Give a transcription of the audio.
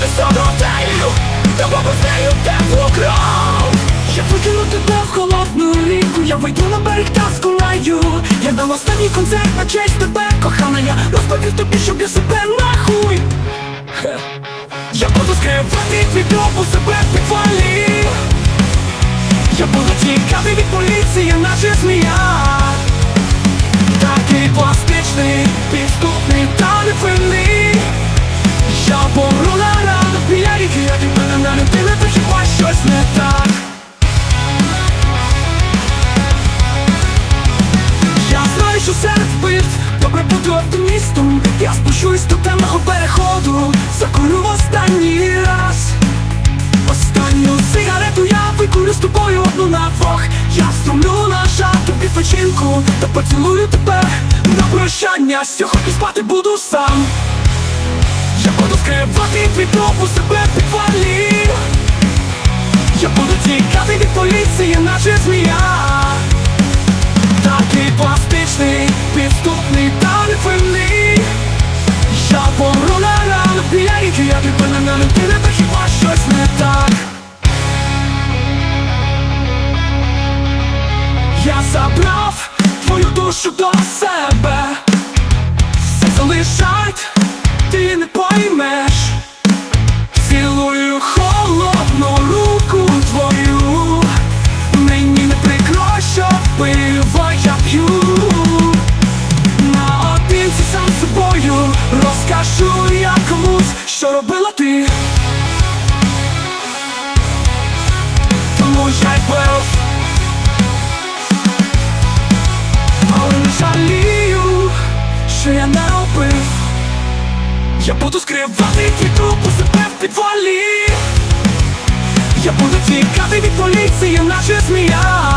несону тею, та баба нею теплу кров Я викину тебе в холодну ріку, я вийду на берег та скулаю Я дам останній концерт на честь тебе, кохана, я розповів тобі, щоб я себе нахуй Я буду скривати твій дом у себе в підвалі Я буду тікати від поліції, наче змія Такий пластичний піску оптимістом. Я спущусь до темного переходу, закурю в останній раз. Останню сигарету я викурю з тобою одну на двох. Я струмлю на тобі печінку Та поцілую тебе. На прощання Сьогодні спати буду сам. Я буду скривати твій у себе в Я забрав твою душу до себе. Все залишать, ти не поймеш я Я буду скривати твій труп у себе в підвалі. Я буду тікати від поліції, наче змія